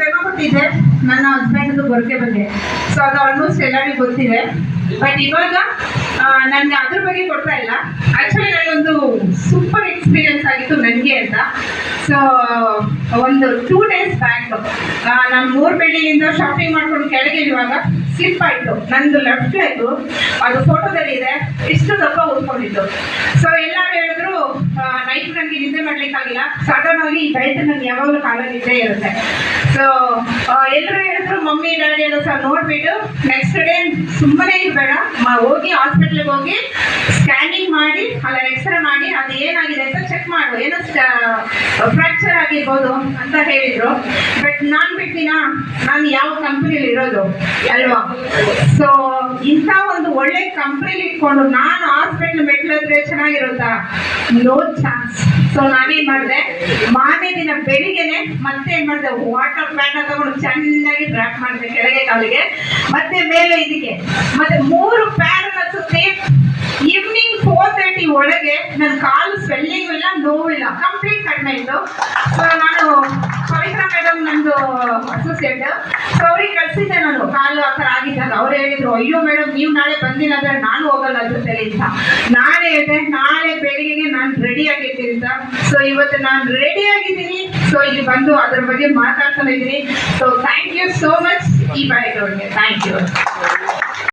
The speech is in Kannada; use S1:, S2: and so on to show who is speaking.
S1: ಡೆಮೋ ಕೊಟ್ಟಿದ್ದೆ ನನ್ನ ಹಸ್ಬೆಂಡ್ದು ಬರೋಕೆ ಬಗ್ಗೆ. ಸೊ ಅದು ಆಲ್ಮೋಸ್ಟ್ ಎಲ್ಲರಿಗೂ ಗೊತ್ತಿದೆ. ಬಟ್ ಇವಾಗ ನನಗೆ ಅದ್ರ ಬಗ್ಗೆ ಕೊಡ್ತಾ ಇಲ್ಲ. ಆ್ಯಕ್ಚುಲಿ ನನಗೊಂದು ಸೂಪರ್ ಎಕ್ಸ್ಪೀರಿಯನ್ಸ್ ಆಗಿತ್ತು ನನಗೆ ಅಂತ. ಸೊ ಒಂದು ಟೂ ಡೇಸ್ ಬ್ಯಾಕ್ ನಮ್ಮ ಮೂರು ಬೆಳ್ಳಿಯಿಂದ ಶಾಪಿಂಗ್ ಮಾಡ್ಕೊಂಡು ಕೆಳಗೆ ಇವಾಗ ಸ್ಲಿಪ್ ಆಯಿತು. ನಂದು ಲೆಫ್ಟ್ ಲೆಗ್ ಅದು ಫೋಟೋದಲ್ಲಿ ಇದೆ ಇಷ್ಟು ದಪ್ಪ ಉಳ್ಕೊಂಡಿತ್ತು ಸೊ ಎಲ್ಲರೂ ಹೇಳಿದ್ರು ನೈಟ್ ನನಗೆ ನಿದ್ದೆ ಮಾಡ್ಲಿಕ್ಕಾಗಿಲ್ಲ ಸಡನ್ ಆಗಿ ಈ ಬೆಲ್ಟ್ ನನಗೆ ಯಾವಾಗಲೂ ಕಾಲಲ್ಲಿ ಇದ್ದೇ ಇರುತ್ತೆ ಸೊ ಎಲ್ಲರೂ ಹೇಳಿದ್ರು, ಮಮ್ಮಿ, ಡ್ಯಾಡಿ ಎಲ್ಲ ಸಹ ನೋಡ್ಬಿಟ್ಟು ನೆಕ್ಸ್ಟ್ ಡೇ ಸುಮ್ಮನೆ ಇರಬೇಡ. ಹೋಗಿ ಹಾಸ್ಪಿಟ್ಲಿಗೆ ಹೋಗಿ ಸ್ಕ್ಯಾನಿಂಗ್ ಮಾಡಿ ಅಲ್ಲ ಎಕ್ಸ್ರೇ ಮಾಡಿ, ಅದು ಏನಾಗಿದೆ ಅಂತ ಚೆಕ್ ಮಾಡು. ಏನೋ ಫ್ರಾಕ್ಚರ್ ಆಗಿರ್ಬೋದು ಅಂತ ಹೇಳಿದ್ರು. ಬಟ್ ನಾನು ಬಿಟ್ಟಿನ? ನಾನು ಯಾವ ಕಂಪ್ನಿಲಿ ಇರೋದು? ಅಲ್ವಾ? ಸೊ ಇಂಥ ಒಂದು ಒಳ್ಳೆ ಕಂಪ್ನಿಲಿ ಇಟ್ಕೊಂಡು ನಾನು ಹಾಸ್ಪಿಟ್ಲ್ ಮೆಟ್ಲಿದ್ರೆ ಚೆನ್ನಾಗಿರುತ್ತಾ? ನೋ ಚಾನ್ಸ್ ಸೊ ನಾನೇನ್ ಮಾಡಿದೆ? ಮಾರನೇ ದಿನ ಬೆಳಿಗ್ಗೆನೆ ಮತ್ತೆ ಏನ್ ಮಾಡಿದೆ? ವಾಟರ್ ಪ್ಯಾನ್ ತಗೊಂಡು ಚೆನ್ನಾಗಿ ಡ್ರಾಪ್ ಮಾಡಿದೆ ಕೆಳಗೆ ಕಾಲಿಗೆ. ಮತ್ತೆ ಮೇಲೆ ಇದಕ್ಕೆ. ಮತ್ತೆ ಮೂರು ಪ್ಯಾನ್ ಸುತ್ತಿ ಈವ್ನಿಂಗ್ ಫೋರ್ ತರ್ಟಿ ಒಳಗೆ ನನ್ನ ಕಾಲು ಸ್ವೆಲ್ಲಿಂಗ್ ಇಲ್ಲ, ನೋವಿಲ್ಲ. ಕಂಪ್ಲೀಟ್ ಕಡಿಮೆ ಇತ್ತು ಸೊ ನಾನು ಪವಿತ್ರ ಮೇಡಮ್ ನಂದು ಅಸೋಸಿಯೇಟ್ ಸೊ ಅವ್ರಿಗೆ ಕಳ್ಸಿದ್ದೆ ಕಾಲು ಆ ಥರ ಆಗಿದ್ದಾಗ ಅವ್ರು ಹೇಳಿದ್ರು, ಅಯ್ಯೋ ಮೇಡಮ್ ನೀವು ನಾಳೆ ಬಂದಿಲ್ಲ ಅಂದ್ರೆ ನಾನು ಹೋಗಲ್ಲ ಜೊತೆಲಿ ಅಂತ ನಾಳೆ ಇದೆ, ನಾಳೆ ಬೆಳಿಗ್ಗೆಗೆ ನಾನು ರೆಡಿ ಆಗಿದ್ದೀನಿ ಅಂತ ಸೊ ಇವತ್ತು ನಾನು ರೆಡಿ ಆಗಿದ್ದೀನಿ. ಸೊ ಇಲ್ಲಿ ಬಂದು ಅದ್ರ ಬಗ್ಗೆ ಮಾತಾಡ್ತಾ ಇದ್ದೀನಿ. So thank you so much ಈ ಬಾಯಿಗೆ ಥ್ಯಾಂಕ್ ಯು